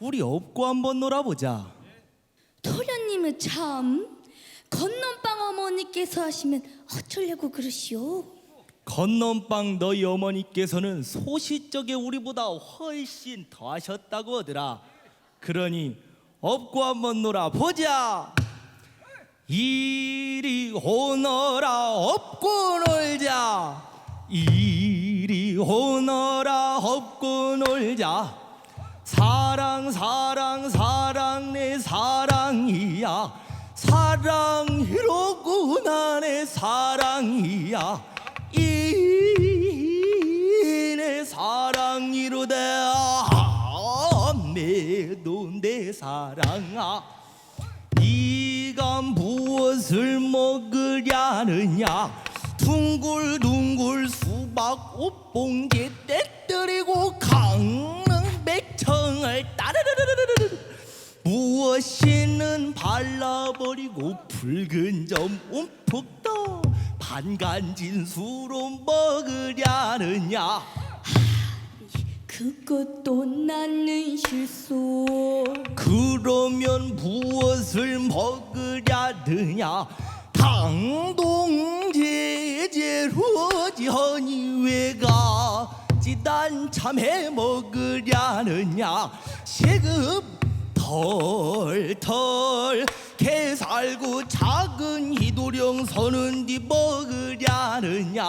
우리 업고 한번 놀아보자. 토련님은 참 건넌방 어머니께서 하시면 어쩌려고 그러시오? 건넌방 너희 어머니께서는 소시적에 우리보다 훨씬 더 하셨다고 하더라. 그러니 업고 한번 놀아보자. 이리 오너라 업고 놀자. 이리 오너라 업고 놀자. 사랑 사랑 사랑 내 사랑이야. 사랑이로구나 내 사랑이야. 이 내 사랑이로다 내도 내 사랑아. 네가 무엇을 먹으려느냐? 둥글둥글 수박 옷봉지 떼뜨리고 강 릉 백청을 따르르르르르 무엇이는 발라버리고 붉은 점 움푹 떠 반간진수로 먹으려느냐? 그것도 나는 실수. 그러면 무엇을 먹으려느냐? 당동제제로지허니 왜가 지단 참해 먹으려느냐? 세급 털털 개 살고 작은 희도령 서는 뒤 먹으려느냐?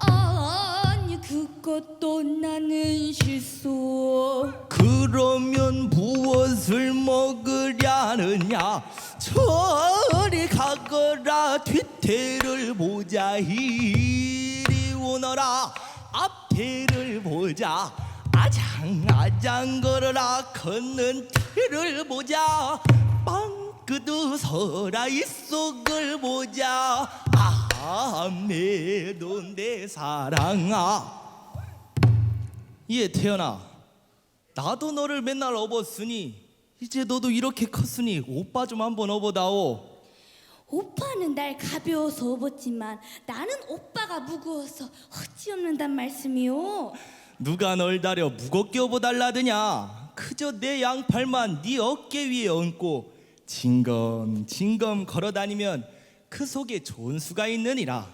아니 그것도 나는 실수. 그러면 무엇을 먹으려느냐? 저리 가거라 뒤태를 보자 이리 오너라. 앞태를 보자. 아장 아장 걸어라. 걷는 태를 보자. 빵끄도 서라 이 속을 보자. 아매도 내 사랑아. 예 태연아 나도 너를 맨날 업었으니 이제 너도 이렇게 컸으니 오빠 좀 한번 업어다오. 오빠는 날 가벼워서 업었지만 나는 오빠가 무거워서 어찌 없는단 말씀이오 누가 널 다려 무겁게 업어달라드냐? 그저 내 양팔만 네 어깨 위에 얹고 징검 징검 걸어다니면 그 속에 좋은 수가 있느니라.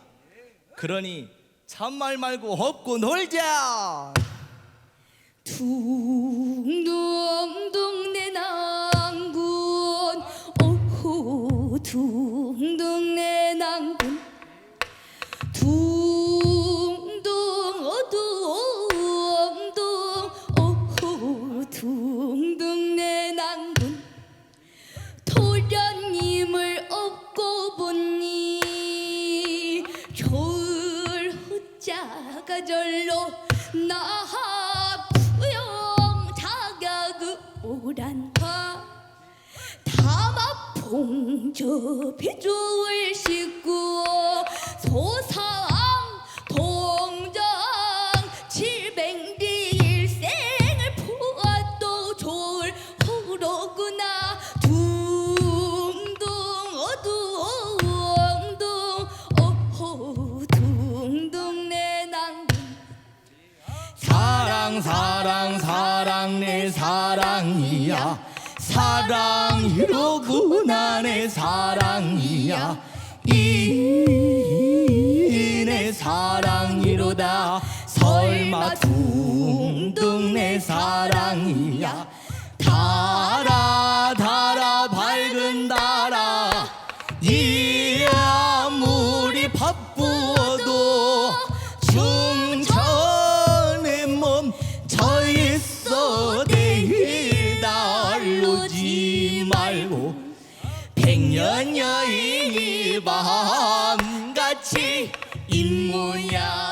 그러니 참말 말고 업고 놀자. 둥둥둥 내 낭군 오호 둥둥 내 낭군 후자가 절로 나 부영 자격의 오란화. 다마 봉저 비주을 싣고 소상 사랑 사랑 내 사랑이야. 사랑이로구나 내 사랑이야. 이 내 사랑이로다 설마 둥둥 내 사랑이야 백년 여인이 밤같이 입모양